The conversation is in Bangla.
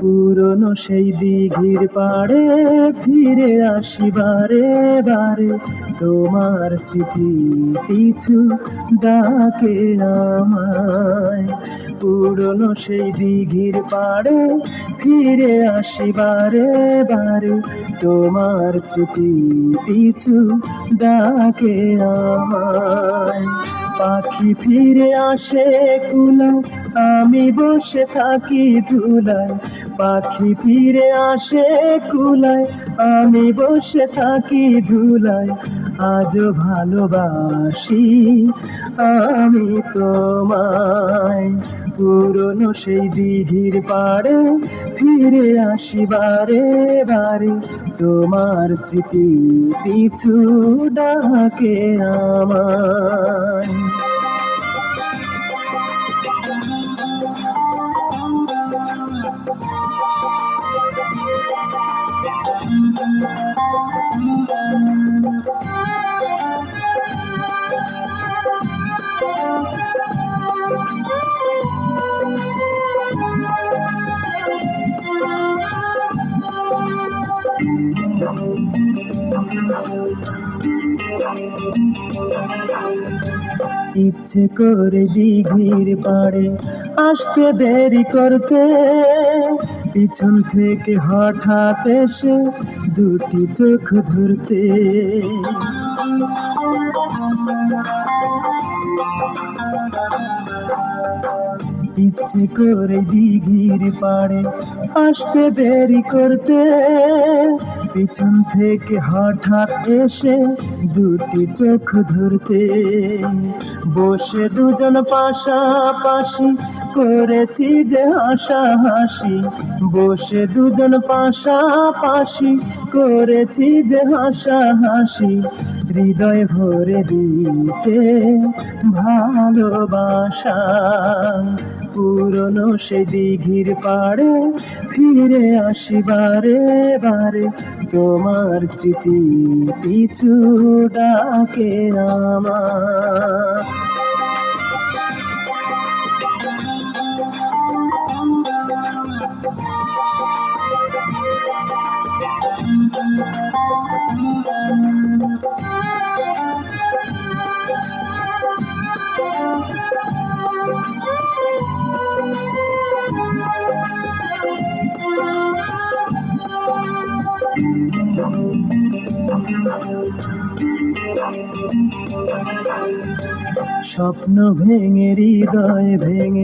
পুরনো সেই দিঘির পাড়ে ফিরে আসি বারে বারে তোমার স্মৃতি পিছু ডাকে আমায়। পুরনো সেই দিঘির পাড়ে ফিরে আসি বারে বারে তোমার স্মৃতি পিছু ডাকে আমায়। পাখি ফিরে আসে কুলায় আমি বসে থাকি ধুলায়। পাখি ফিরে আসে কুলায়, আমি বসে থাকি ধুলায়। আজও ভালোবাসি আমি তোমায়। পুরনো সেই দিঘির পাড়ে ফিরে আসি বারে বারে। তোমার স্মৃতি পিছু ডাকে আমায় ইচ্ছে করে দিঘির পাড়ে আসতে দেরি করতে পিছন থেকে হঠাৎ এসে দুটি চোখ ধরতে। ইচ্ছে করে দিঘির পাড়ে আসতে দেরি করতে। পিছন থেকে হঠাৎ এসে দুটি চোখ ধরতে। বসে দুজন পাশাপাশি করেছি যে হাসা হাসি। বসে দুজন পাশাপাশি করেছি যে হাসা হাসি। হৃদয় ভরে দিতে ভালোবাসা। পুরনো সে দিঘির পাড়ে ফিরে আসি বারে বারে। তোমার স্মৃতি পিছু ডাকে আমার। স্বপ্ন ভেঙে হৃদয় ভেঙে।